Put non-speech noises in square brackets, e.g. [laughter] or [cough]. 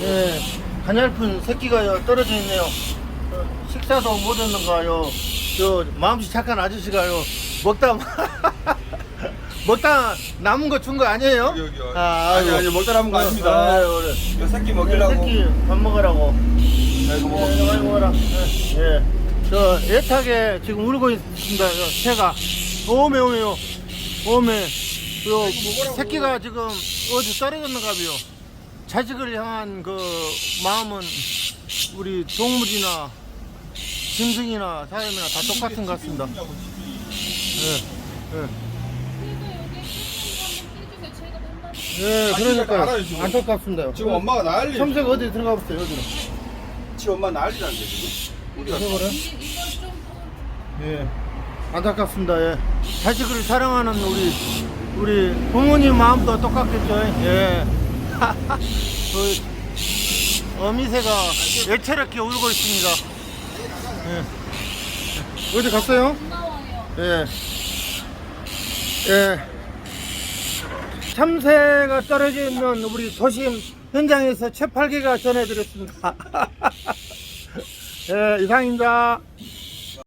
예, 가냘픈 새끼가요 떨어져 있네요. 어, 식사도 못 했는가요. 저 마음씨 착한 아저씨가요 먹다 [laughs] 먹다 남은 거 준 거 아니에요? 여기, 여기. 아, 아니, 아이고. 아니, 먹다 남은 거 아닙니다. 아유, 그래. 이 새끼 먹이려고. 새끼 밥 먹으라고. 야, 이거 먹어. 예, 많이 먹어라. 예, 예. 저 애타게 지금 울고 있습니다. 저 새가 오메 오메요. 오메. 요 새끼가 지금 어디 떨어졌는가 봐요. 자식을 향한 그 마음은 우리 동물이나 짐승이나 사람이나 다 똑같은 것 같습니다. 예, 예. 예, 그러니까. 안타깝습니다. 지금 엄마가 난리. 섬색 어디 들어가 보세요, 여기로. 지금 엄마 난리란데 지금. 우리가 그래? 예. 안타깝습니다. 예. 자식을 사랑하는 우리 우리 부모님 마음도 똑같겠죠. 예. 그 어미새가 애처롭게 울고 있습니다. 예. 어디 갔어요? 예. 예. 참새가 떨어져 있는 우리 도심 현장에서 채팔기가 전해드렸습니다. [laughs] 예, 이상입니다.